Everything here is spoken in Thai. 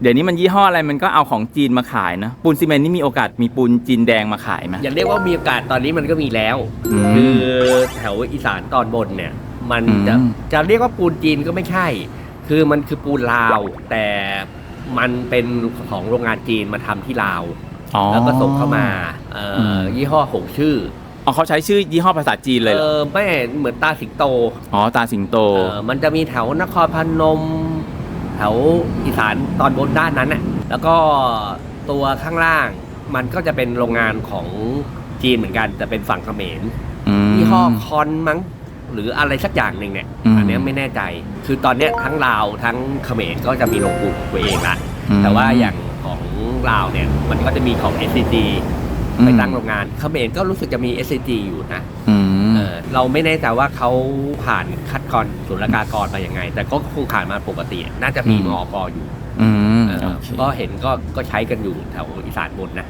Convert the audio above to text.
เดี๋ยวนี้มันยี่ห้ออะไรมันก็เอาของจีนมาขายนะปูนซีเมนต์นี่มีโอกาสมีปูนจีนแดงมาขายไหม อย่าเรียกว่ามีโอกาสตอนนี้มันก็มีแล้ว อืมคือแถวอีสานตอนบนเนี่ย มันจะอืม จะเรียกว่าปูนจีนก็ไม่ใช่ คือมันคือปูนลาว แต่มันเป็นของโรงงานจีนมาทำที่ลาว อ๋อ แล้วก็ส่งเข้ามาเอ่ออม ยี่ห้อหงชื่ออ๋อเขาใช้ชื่อยี่ห้อภาษาจีนเลยเหรเอออไม่เหมือนตาสิงโตอ๋อตาสิงโต เออมันจะมีแถวนครพนมแถวอีสานตอนบนด้านนั้นน่ะแล้วก็ตัวข้างล่างมันก็จะเป็นโรงงานของจีนเหมือนกัน แต่เป็นฝั่งเขมรมยี่ห้อคอนมั้งหรืออะไรสักอย่างหนึ่งเนี่ยอืมอันเนี้ยไม่แน่ใจ คือตอนเนี้ยทั้งลาวทั้งเขมรก็จะมีโรงปลูกของตัวเองละอืมแต่ว่าอย่างของลาวเนี่ยมันก็จะมีของ SCG อืม ไปตั้งโรงงานเขมรก็รู้สึกจะมี SCG อยู่นะอืมเออเราไม่แน่ใจว่าเขาผ่านคัดกรองศุลกากรมายังไง แต่ก็คงผ่านมาปกติ น่าจะมีอืมมอกอยู่อืมเออโอเคก็เห็นก็ก็ใช้กันอยู่แถวอีสานบนนะ